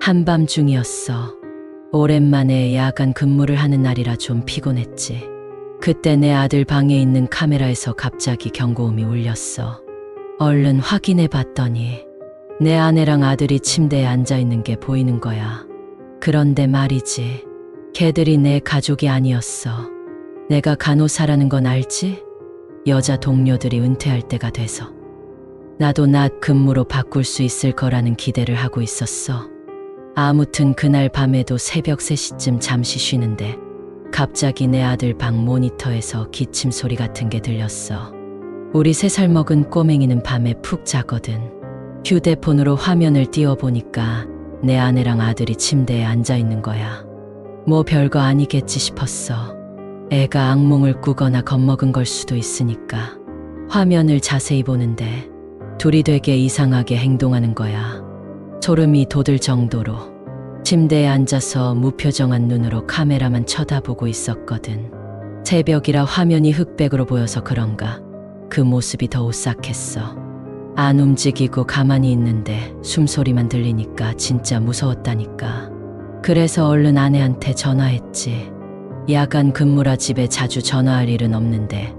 한밤중이었어. 오랜만에 야간 근무를 하는 날이라 좀 피곤했지. 그때 내 아들 방에 있는 카메라에서 갑자기 경고음이 울렸어. 얼른 확인해 봤더니 내 아내랑 아들이 침대에 앉아 있는 게 보이는 거야. 그런데 말이지. 걔들이 내 가족이 아니었어. 내가 간호사라는 건 알지? 여자 동료들이 은퇴할 때가 돼서. 나도 낮 근무로 바꿀 수 있을 거라는 기대를 하고 있었어. 아무튼 그날 밤에도 새벽 3시쯤 잠시 쉬는데 갑자기 내 아들 방 모니터에서 기침 소리 같은 게 들렸어. 우리 세 살 먹은 꼬맹이는 밤에 푹 자거든. 휴대폰으로 화면을 띄워보니까 내 아내랑 아들이 침대에 앉아 있는 거야. 뭐 별거 아니겠지 싶었어. 애가 악몽을 꾸거나 겁먹은 걸 수도 있으니까. 화면을 자세히 보는데 둘이 되게 이상하게 행동하는 거야. 소름이 돋을 정도로 침대에 앉아서 무표정한 눈으로 카메라만 쳐다보고 있었거든. 새벽이라 화면이 흑백으로 보여서 그런가 그 모습이 더 오싹했어. 안 움직이고 가만히 있는데 숨소리만 들리니까 진짜 무서웠다니까. 그래서 얼른 아내한테 전화했지. 야간 근무라 집에 자주 전화할 일은 없는데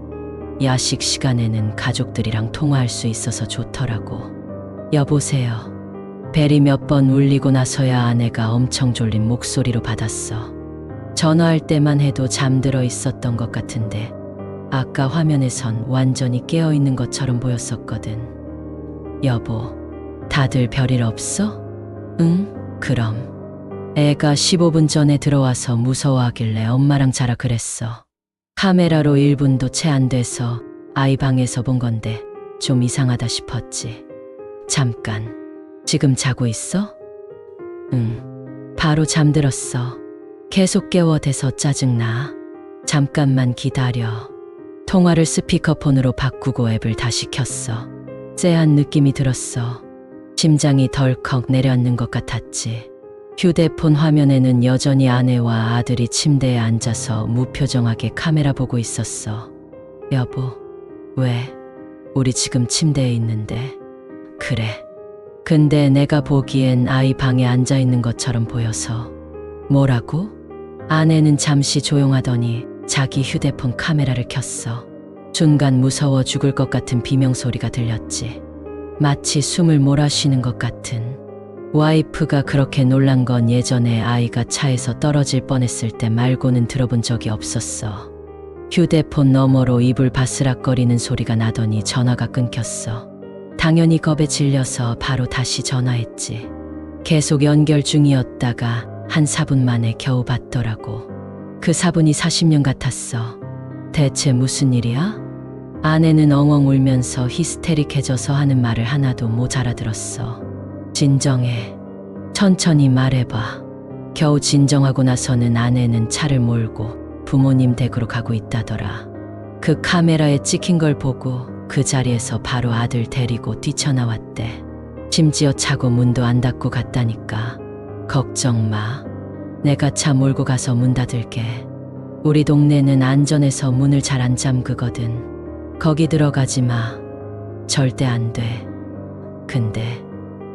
야식 시간에는 가족들이랑 통화할 수 있어서 좋더라고. 여보세요. 벨이 몇 번 울리고 나서야 아내가 엄청 졸린 목소리로 받았어. 전화할 때만 해도 잠들어 있었던 것 같은데 아까 화면에선 완전히 깨어 있는 것처럼 보였었거든. 여보, 다들 별일 없어? 응, 그럼. 애가 15분 전에 들어와서 무서워하길래 엄마랑 자라 그랬어. 카메라로 1분도 채 안 돼서 아이 방에서 본 건데 좀 이상하다 싶었지. 잠깐. 지금 자고 있어? 응. 바로 잠들었어. 계속 깨워대서 짜증나. 잠깐만 기다려. 통화를 스피커폰으로 바꾸고 앱을 다시 켰어. 쎄한 느낌이 들었어. 심장이 덜컥 내려앉는 것 같았지. 휴대폰 화면에는 여전히 아내와 아들이 침대에 앉아서 무표정하게 카메라 보고 있었어. 여보, 왜? 우리 지금 침대에 있는데. 그래. 근데 내가 보기엔 아이 방에 앉아 있는 것처럼 보여서. 뭐라고? 아내는 잠시 조용하더니 자기 휴대폰 카메라를 켰어. 순간 무서워 죽을 것 같은 비명소리가 들렸지. 마치 숨을 몰아쉬는 것 같은. 와이프가 그렇게 놀란 건 예전에 아이가 차에서 떨어질 뻔했을 때 말고는 들어본 적이 없었어. 휴대폰 너머로 입을 바스락거리는 소리가 나더니 전화가 끊겼어. 당연히 겁에 질려서 바로 다시 전화했지. 계속 연결 중이었다가 한 4분 만에 겨우 받더라고. 그 4분이 40년 같았어. 대체 무슨 일이야? 아내는 엉엉 울면서 히스테릭해져서 하는 말을 하나도 못 알아들었어. 진정해. 천천히 말해봐. 겨우 진정하고 나서는 아내는 차를 몰고 부모님 댁으로 가고 있다더라. 그 카메라에 찍힌 걸 보고 그 자리에서 바로 아들 데리고 뛰쳐나왔대. 심지어 차고 문도 안 닫고 갔다니까. 걱정 마. 내가 차 몰고 가서 문 닫을게. 우리 동네는 안전해서 문을 잘 안 잠그거든. 거기 들어가지 마. 절대 안 돼. 근데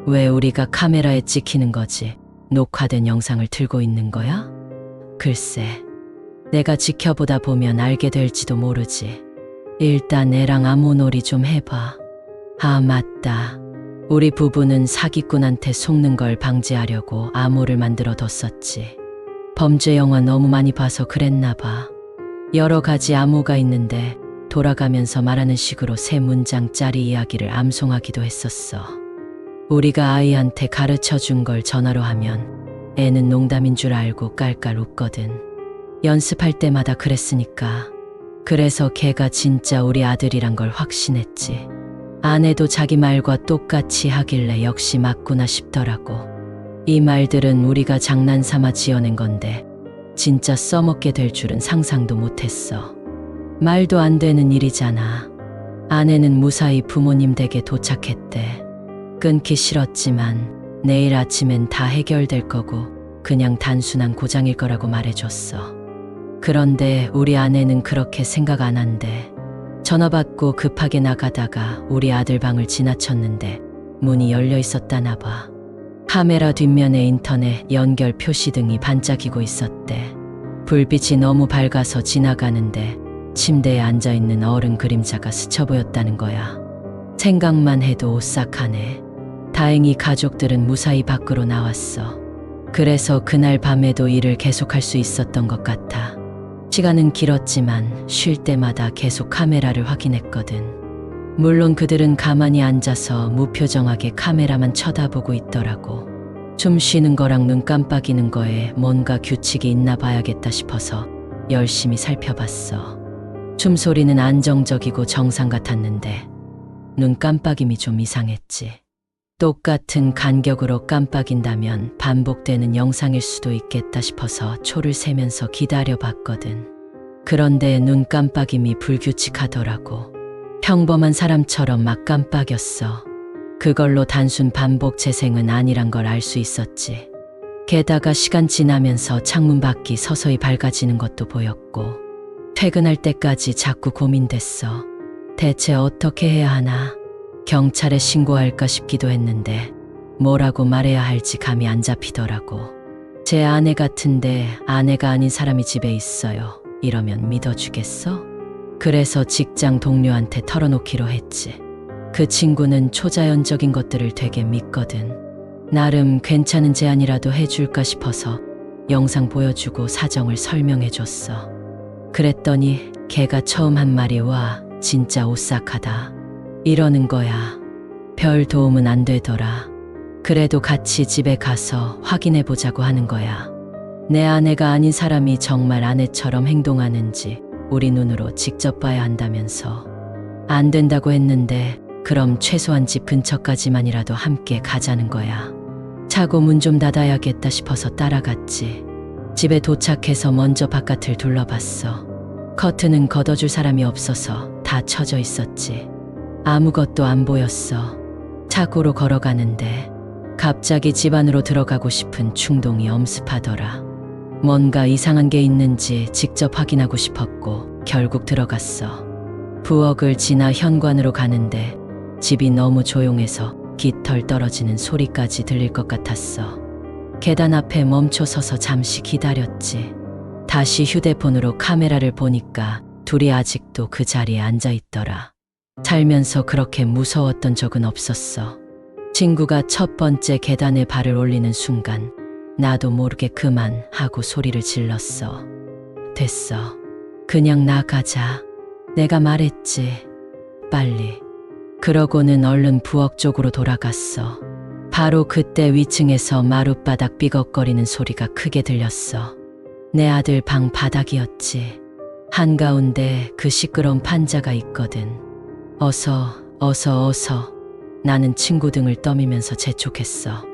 왜 우리가 카메라에 찍히는 거지? 녹화된 영상을 틀고 있는 거야? 글쎄, 내가 지켜보다 보면 알게 될지도 모르지. 일단 애랑 암호놀이 좀 해봐. 아, 맞다. 우리 부부는 사기꾼한테 속는 걸 방지하려고 암호를 만들어 뒀었지. 범죄 영화 너무 많이 봐서 그랬나 봐. 여러 가지 암호가 있는데 돌아가면서 말하는 식으로 세 문장짜리 이야기를 암송하기도 했었어. 우리가 아이한테 가르쳐 준 걸 전화로 하면 애는 농담인 줄 알고 깔깔 웃거든. 연습할 때마다 그랬으니까. 그래서 걔가 진짜 우리 아들이란 걸 확신했지. 아내도 자기 말과 똑같이 하길래 역시 맞구나 싶더라고. 이 말들은 우리가 장난삼아 지어낸 건데 진짜 써먹게 될 줄은 상상도 못했어. 말도 안 되는 일이잖아. 아내는 무사히 부모님 댁에 도착했대. 끊기 싫었지만 내일 아침엔 다 해결될 거고 그냥 단순한 고장일 거라고 말해줬어. 그런데 우리 아내는 그렇게 생각 안 한대. 전화 받고 급하게 나가다가 우리 아들 방을 지나쳤는데 문이 열려 있었다나 봐. 카메라 뒷면에 인터넷 연결 표시 등이 반짝이고 있었대. 불빛이 너무 밝아서 지나가는데 침대에 앉아 있는 어른 그림자가 스쳐 보였다는 거야. 생각만 해도 오싹하네. 다행히 가족들은 무사히 밖으로 나왔어. 그래서 그날 밤에도 일을 계속할 수 있었던 것 같아. 시간은 길었지만 쉴 때마다 계속 카메라를 확인했거든. 물론 그들은 가만히 앉아서 무표정하게 카메라만 쳐다보고 있더라고. 좀 쉬는 거랑 눈 깜빡이는 거에 뭔가 규칙이 있나 봐야겠다 싶어서 열심히 살펴봤어. 춤소리는 안정적이고 정상 같았는데 눈 깜빡임이 좀 이상했지. 똑같은 간격으로 깜빡인다면 반복되는 영상일 수도 있겠다 싶어서 초를 세면서 기다려 봤거든. 그런데 눈 깜빡임이 불규칙하더라고. 평범한 사람처럼 막 깜빡였어. 그걸로 단순 반복 재생은 아니란 걸 알 수 있었지. 게다가 시간 지나면서 창문 밖이 서서히 밝아지는 것도 보였고, 퇴근할 때까지 자꾸 고민됐어. 대체 어떻게 해야 하나? 경찰에 신고할까 싶기도 했는데, 뭐라고 말해야 할지 감이 안 잡히더라고. 제 아내 같은데 아내가 아닌 사람이 집에 있어요. 이러면 믿어주겠어? 그래서 직장 동료한테 털어놓기로 했지. 그 친구는 초자연적인 것들을 되게 믿거든. 나름 괜찮은 제안이라도 해줄까 싶어서 영상 보여주고 사정을 설명해줬어. 그랬더니 걔가 처음 한 말이 와, 진짜 오싹하다. 이러는 거야. 별 도움은 안 되더라. 그래도 같이 집에 가서 확인해 보자고 하는 거야. 내 아내가 아닌 사람이 정말 아내처럼 행동하는지 우리 눈으로 직접 봐야 한다면서. 안 된다고 했는데 그럼 최소한 집 근처까지만이라도 함께 가자는 거야. 차고 문 좀 닫아야겠다 싶어서 따라갔지. 집에 도착해서 먼저 바깥을 둘러봤어. 커튼은 걷어줄 사람이 없어서 다 쳐져 있었지. 아무것도 안 보였어. 차고로 걸어가는데 갑자기 집 안으로 들어가고 싶은 충동이 엄습하더라. 뭔가 이상한 게 있는지 직접 확인하고 싶었고 결국 들어갔어. 부엌을 지나 현관으로 가는데 집이 너무 조용해서 깃털 떨어지는 소리까지 들릴 것 같았어. 계단 앞에 멈춰 서서 잠시 기다렸지. 다시 휴대폰으로 카메라를 보니까 둘이 아직도 그 자리에 앉아 있더라. 살면서 그렇게 무서웠던 적은 없었어. 친구가 첫 번째 계단에 발을 올리는 순간 나도 모르게 그만 하고 소리를 질렀어. 됐어. 그냥 나가자. 내가 말했지. 빨리. 그러고는 얼른 부엌 쪽으로 돌아갔어. 바로 그때 위층에서 마룻바닥 삐걱거리는 소리가 크게 들렸어. 내 아들 방 바닥이었지. 한가운데 그 시끄러운 판자가 있거든. 어서, 어서, 어서. 나는 친구 등을 떠미면서 재촉했어.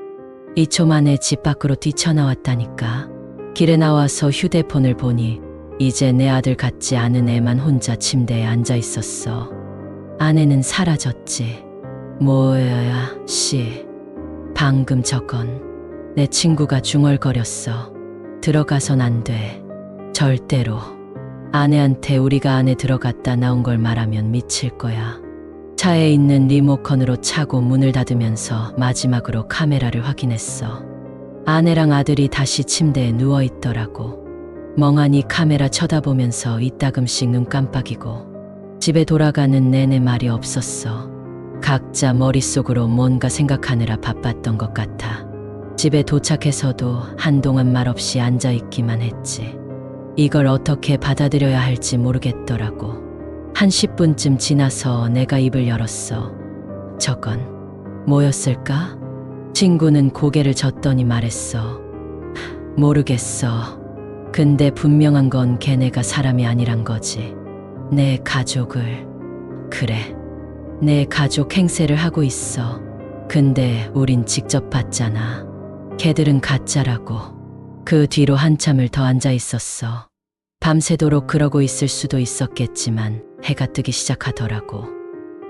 2초 만에 집 밖으로 뛰쳐나왔다니까. 길에 나와서 휴대폰을 보니 이제 내 아들 같지 않은 애만 혼자 침대에 앉아 있었어. 아내는 사라졌지. 뭐야, 씨. 방금 저건 내 친구가 중얼거렸어. 들어가선 안 돼. 절대로. 아내한테 우리가 안에 들어갔다 나온 걸 말하면 미칠 거야. 차에 있는 리모컨으로 차고 문을 닫으면서 마지막으로 카메라를 확인했어. 아내랑 아들이 다시 침대에 누워 있더라고. 멍하니 카메라 쳐다보면서 이따금씩 눈 깜빡이고 집에 돌아가는 내내 말이 없었어. 각자 머릿속으로 뭔가 생각하느라 바빴던 것 같아. 집에 도착해서도 한동안 말없이 앉아 있기만 했지. 이걸 어떻게 받아들여야 할지 모르겠더라고. 한 10분쯤 지나서 내가 입을 열었어. 저건 뭐였을까? 친구는 고개를 젓더니 말했어. 모르겠어. 근데 분명한 건 걔네가 사람이 아니란 거지. 내 가족을. 그래. 내 가족 행세를 하고 있어. 근데 우린 직접 봤잖아. 걔들은 가짜라고. 그 뒤로 한참을 더 앉아 있었어. 밤새도록 그러고 있을 수도 있었겠지만 해가 뜨기 시작하더라고.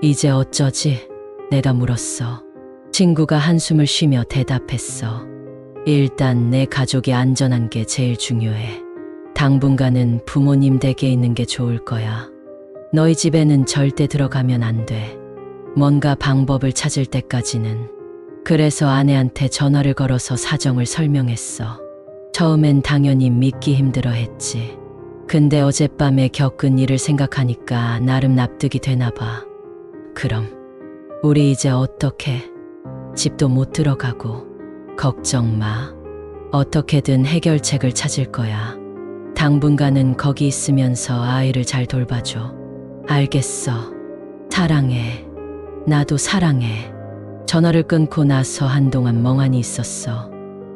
이제 어쩌지? 내가 물었어. 친구가 한숨을 쉬며 대답했어. 일단 내 가족이 안전한 게 제일 중요해. 당분간은 부모님 댁에 있는 게 좋을 거야. 너희 집에는 절대 들어가면 안 돼. 뭔가 방법을 찾을 때까지는. 그래서 아내한테 전화를 걸어서 사정을 설명했어. 처음엔 당연히 믿기 힘들어 했지. 근데 어젯밤에 겪은 일을 생각하니까 나름 납득이 되나 봐. 그럼 우리 이제 어떻게 집도 못 들어가고 걱정 마. 어떻게든 해결책을 찾을 거야. 당분간은 거기 있으면서 아이를 잘 돌봐줘. 알겠어. 사랑해. 나도 사랑해. 전화를 끊고 나서 한동안 멍하니 있었어.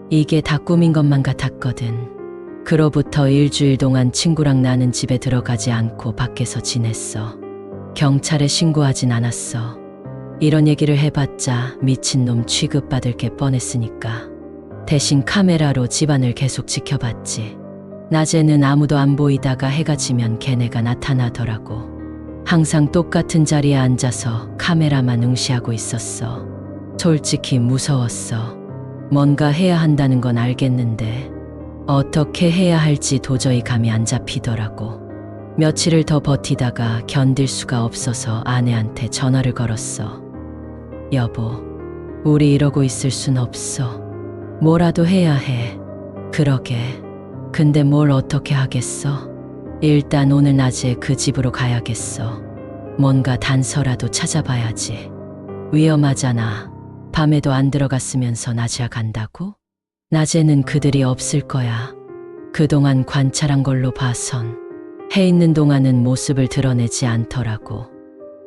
이게 다 꿈인 것만 같았거든. 그로부터 일주일 동안 친구랑 나는 집에 들어가지 않고 밖에서 지냈어. 경찰에 신고하진 않았어. 이런 얘기를 해봤자 미친놈 취급받을 게 뻔했으니까. 대신 카메라로 집안을 계속 지켜봤지. 낮에는 아무도 안 보이다가 해가 지면 걔네가 나타나더라고. 항상 똑같은 자리에 앉아서 카메라만 응시하고 있었어. 솔직히 무서웠어. 뭔가 해야 한다는 건 알겠는데, 어떻게 해야 할지 도저히 감이 안 잡히더라고. 며칠을 더 버티다가 견딜 수가 없어서 아내한테 전화를 걸었어. 여보, 우리 이러고 있을 순 없어. 뭐라도 해야 해. 그러게. 근데 뭘 어떻게 하겠어? 일단 오늘 낮에 그 집으로 가야겠어. 뭔가 단서라도 찾아봐야지. 위험하잖아. 밤에도 안 들어갔으면서 낮이야 간다고? 낮에는 그들이 없을 거야. 그동안 관찰한 걸로 봐선 해 있는 동안은 모습을 드러내지 않더라고.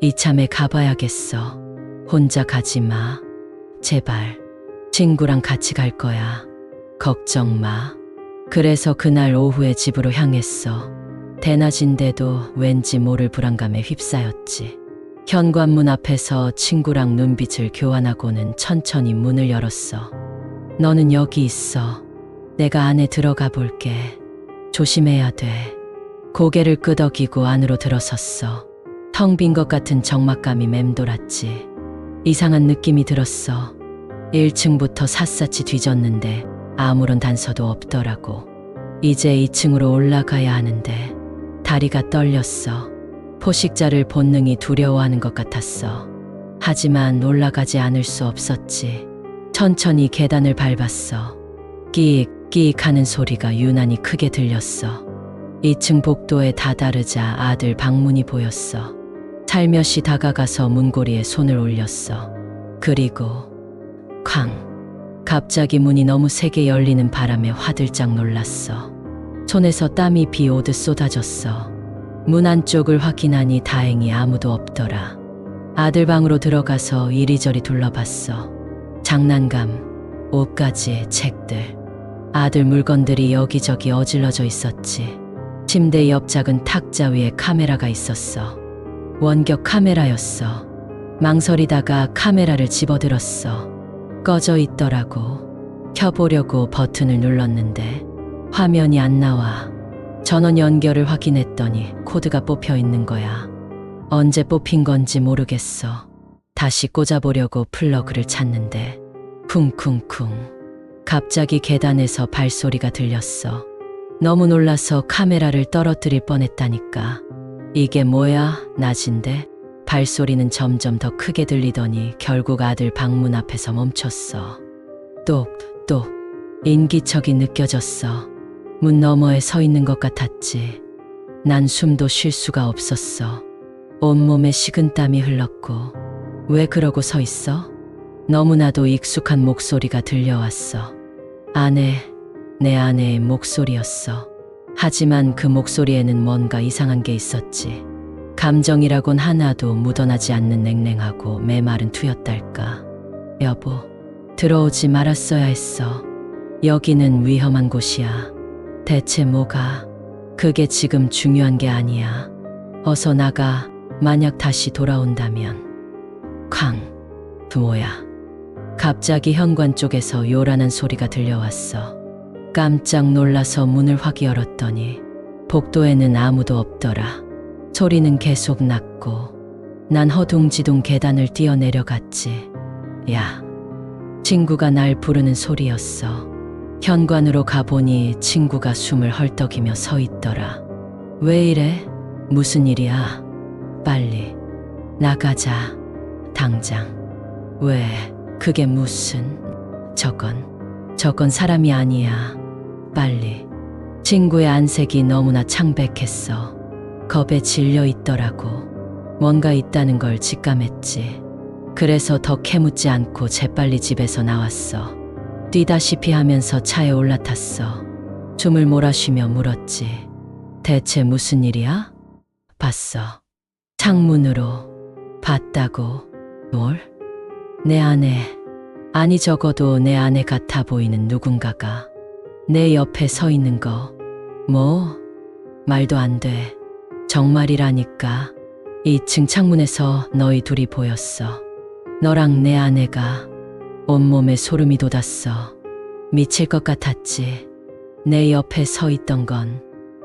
이참에 가봐야겠어. 혼자 가지 마. 제발. 친구랑 같이 갈 거야. 걱정 마. 그래서 그날 오후에 집으로 향했어. 대낮인데도 왠지 모를 불안감에 휩싸였지. 현관문 앞에서 친구랑 눈빛을 교환하고는 천천히 문을 열었어. 너는 여기 있어. 내가 안에 들어가 볼게. 조심해야 돼. 고개를 끄덕이고 안으로 들어섰어. 텅 빈 것 같은 적막감이 맴돌았지. 이상한 느낌이 들었어. 1층부터 샅샅이 뒤졌는데 아무런 단서도 없더라고. 이제 2층으로 올라가야 하는데 다리가 떨렸어. 포식자를 본능이 두려워하는 것 같았어. 하지만 올라가지 않을 수 없었지. 천천히 계단을 밟았어. 끼익, 끼익 하는 소리가 유난히 크게 들렸어. 2층 복도에 다다르자 아들 방문이 보였어. 살며시 다가가서 문고리에 손을 올렸어. 그리고 쾅. 갑자기 문이 너무 세게 열리는 바람에 화들짝 놀랐어. 손에서 땀이 비 오듯 쏟아졌어. 문 안쪽을 확인하니 다행히 아무도 없더라. 아들 방으로 들어가서 이리저리 둘러봤어. 장난감, 옷가지, 책들. 아들 물건들이 여기저기 어질러져 있었지. 침대 옆 작은 탁자 위에 카메라가 있었어. 원격 카메라였어. 망설이다가 카메라를 집어들었어. 꺼져 있더라고. 켜보려고 버튼을 눌렀는데 화면이 안 나와. 전원 연결을 확인했더니 코드가 뽑혀 있는 거야. 언제 뽑힌 건지 모르겠어. 다시 꽂아보려고 플러그를 찾는데 쿵쿵쿵. 갑자기 계단에서 발소리가 들렸어. 너무 놀라서 카메라를 떨어뜨릴 뻔했다니까. 이게 뭐야? 낮인데? 발소리는 점점 더 크게 들리더니 결국 아들 방문 앞에서 멈췄어. 똑, 똑. 인기척이 느껴졌어. 문 너머에 서 있는 것 같았지. 난 숨도 쉴 수가 없었어. 온몸에 식은 땀이 흘렀고, 왜 그러고 서 있어? 너무나도 익숙한 목소리가 들려왔어. 아내, 내 아내의 목소리였어. 하지만 그 목소리에는 뭔가 이상한 게 있었지. 감정이라곤 하나도 묻어나지 않는 냉랭하고 메마른 투였달까. 여보, 들어오지 말았어야 했어. 여기는 위험한 곳이야. 대체 뭐가? 그게 지금 중요한 게 아니야. 어서 나가. 만약 다시 돌아온다면. 쾅. 뭐야. 갑자기 현관 쪽에서 요란한 소리가 들려왔어. 깜짝 놀라서 문을 확 열었더니 복도에는 아무도 없더라. 소리는 계속 났고 난 허둥지둥 계단을 뛰어내려갔지. 야. 친구가 날 부르는 소리였어. 현관으로 가보니 친구가 숨을 헐떡이며 서 있더라. 왜 이래? 무슨 일이야? 빨리 나가자. 당장. 왜? 그게 무슨 저건 저건 사람이 아니야. 빨리. 친구의 안색이 너무나 창백했어. 겁에 질려 있더라고. 뭔가 있다는 걸 직감했지. 그래서 더 캐묻지 않고 재빨리 집에서 나왔어. 뛰다시피 하면서 차에 올라탔어. 숨을 몰아쉬며 물었지. 대체 무슨 일이야? 봤어. 창문으로. 봤다고. 뭘? 내 아내. 아니 적어도 내 아내 같아 보이는 누군가가 내 옆에 서 있는 거. 뭐? 말도 안 돼. 정말이라니까. 2층 창문에서 너희 둘이 보였어. 너랑 내 아내가 온몸에 소름이 돋았어. 미칠 것 같았지. 내 옆에 서 있던 건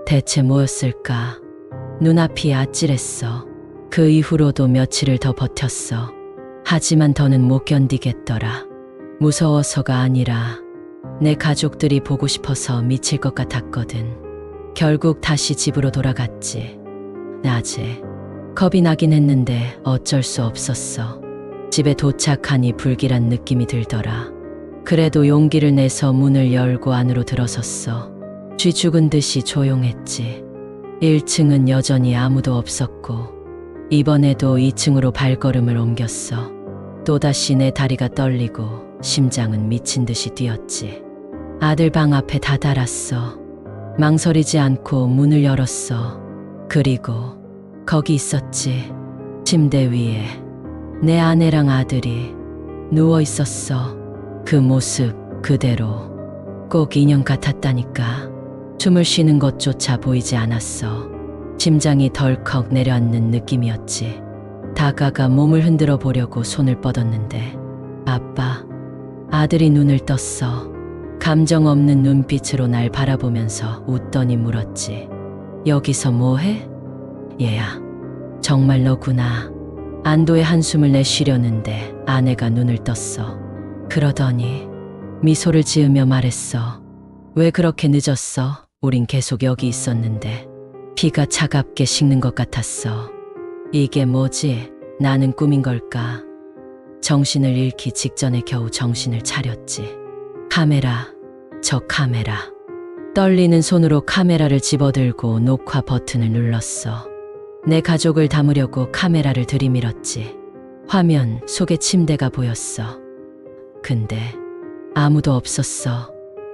대체 뭐였을까? 눈앞이 아찔했어. 그 이후로도 며칠을 더 버텼어. 하지만 더는 못 견디겠더라. 무서워서가 아니라 내 가족들이 보고 싶어서 미칠 것 같았거든. 결국 다시 집으로 돌아갔지. 낮에 겁이 나긴 했는데 어쩔 수 없었어. 집에 도착하니 불길한 느낌이 들더라. 그래도 용기를 내서 문을 열고 안으로 들어섰어. 쥐 죽은 듯이 조용했지. 1층은 여전히 아무도 없었고, 이번에도 2층으로 발걸음을 옮겼어. 또다시 내 다리가 떨리고, 심장은 미친 듯이 뛰었지. 아들 방 앞에 다다랐어. 망설이지 않고 문을 열었어. 그리고 거기 있었지. 침대 위에 내 아내랑 아들이 누워 있었어. 그 모습 그대로 꼭 인형 같았다니까. 숨을 쉬는 것조차 보이지 않았어. 심장이 덜컥 내려앉는 느낌이었지. 다가가 몸을 흔들어 보려고 손을 뻗었는데 아빠 아들이 눈을 떴어. 감정 없는 눈빛으로 날 바라보면서 웃더니 물었지. 여기서 뭐해? 얘야, 정말 너구나. 안도의 한숨을 내쉬려는데 아내가 눈을 떴어. 그러더니 미소를 지으며 말했어. 왜 그렇게 늦었어? 우린 계속 여기 있었는데 피가 차갑게 식는 것 같았어. 이게 뭐지? 나는 꿈인 걸까? 정신을 잃기 직전에 겨우 정신을 차렸지. 카메라, 저 카메라. 떨리는 손으로 카메라를 집어들고 녹화 버튼을 눌렀어. 내 가족을 담으려고 카메라를 들이밀었지. 화면 속에 침대가 보였어. 근데 아무도 없었어.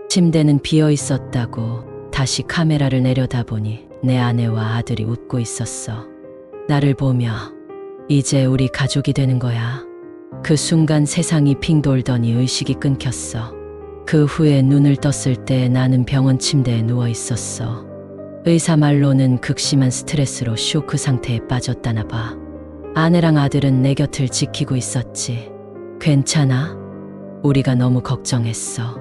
침대는 비어 있었다고 다시 카메라를 내려다보니 내 아내와 아들이 웃고 있었어. 나를 보며 이제 우리 가족이 되는 거야. 그 순간 세상이 핑 돌더니 의식이 끊겼어. 그 후에 눈을 떴을 때 나는 병원 침대에 누워 있었어. 의사 말로는 극심한 스트레스로 쇼크 상태에 빠졌다나 봐. 아내랑 아들은 내 곁을 지키고 있었지. 괜찮아? 우리가 너무 걱정했어.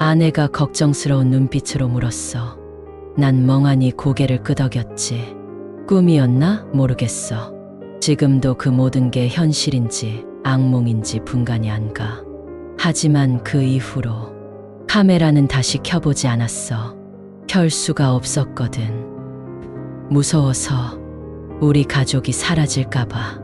아내가 걱정스러운 눈빛으로 물었어. 난 멍하니 고개를 끄덕였지. 꿈이었나? 모르겠어. 지금도 그 모든 게 현실인지 악몽인지 분간이 안 가. 하지만 그 이후로 카메라는 다시 켜보지 않았어. 켤 수가 없었거든. 무서워서 우리 가족이 사라질까봐.